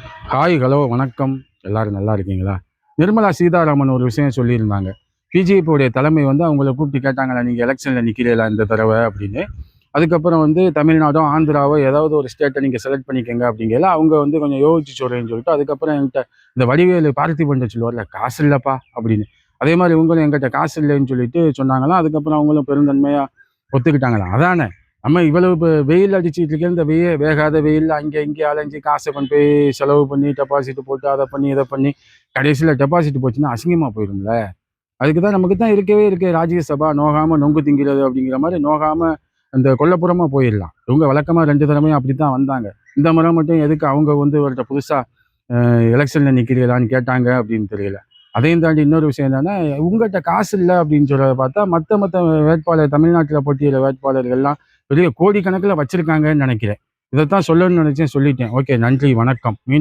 Hi hello வணக்கம். எல்லாரும் நல்லா இருக்கீங்களா? நிர்மலா சீதாராமன் ஒரு விஷயம் சொல்லியிருந்தாங்க. பிஜேபியோடைய தலைமை வந்து அவங்கள கூப்பிட்டு கேட்டாங்களா நீங்கள் எலெக்ஷனில் நிற்கிறீங்களா இந்த தடவை? அப்படின்னு. அதுக்கப்புறம் வந்து தமிழ்நாடோ ஆந்திராவோ ஏதாவது ஒரு ஸ்டேட்டை நீங்கள் செலக்ட் பண்ணிக்கங்க அப்படிங்கல அவங்க வந்து கொஞ்சம் யோசிச்சு சொல்கிறேன்னு சொல்லிட்டு அதுக்கப்புறம் என்கிட்ட இந்த வடிவேலு பார்த்திபன் சொல்லுவார்ல காசு இல்லைப்பா அப்படின்னு. அதே மாதிரி இவங்களும் எங்கிட்ட காசு இல்லைன்னு சொல்லிட்டு சொன்னாங்களாம். அதுக்கப்புறம் அவங்களும் பெருந்தன்மையாக ஒத்துக்கிட்டாங்களாம். அதானே? நம்ம இவ்வளவு வெயில் அடிச்சுட்டு இருக்க இந்த வெய வேகாத வெயில் அங்கே இங்கே அலைஞ்சு காசை கொண்டு போய் செலவு பண்ணி டெபாசிட் போட்டு அதை பண்ணி இதை பண்ணி கடைசியில் டெபாசிட் போச்சுன்னா அசிங்கமாக போயிடும்ல அதுக்கு தான் நமக்கு தான் இருக்கவே இருக்கு. ராஜ்யசபா நோகாமல் நொங்கு திங்கிறது அப்படிங்கிற மாதிரி நோகாமல் அந்த கொல்லப்புறமாக போயிடலாம். இவங்க வழக்கமாக ரெண்டு தடவையும் அப்படி தான் வந்தாங்க. இந்த முறை மட்டும் எதுக்கு அவங்க வந்து ஒருத்த புதுசாக எலெக்ஷனில் நிற்கிறீங்களான்னு கேட்டாங்க அப்படின்னு தெரியல. அதையும் தாண்டி இன்னொரு விஷயம் என்னென்னா உங்கள்கிட்ட காசு இல்லை அப்படின்னு சொல்கிறத பார்த்தா மற்ற மற்ற வேட்பாளர் தமிழ்நாட்டில் போட்டியிட வேட்பாளர்கள்லாம் பெரிய கோடிக்கணக்கில் வச்சிருக்காங்கன்னு நினைக்கிறேன். இதைத்தான் சொல்லணும்னு நினைச்சேன் சொல்லிட்டேன். ஓகே நன்றி வணக்கம். மீன்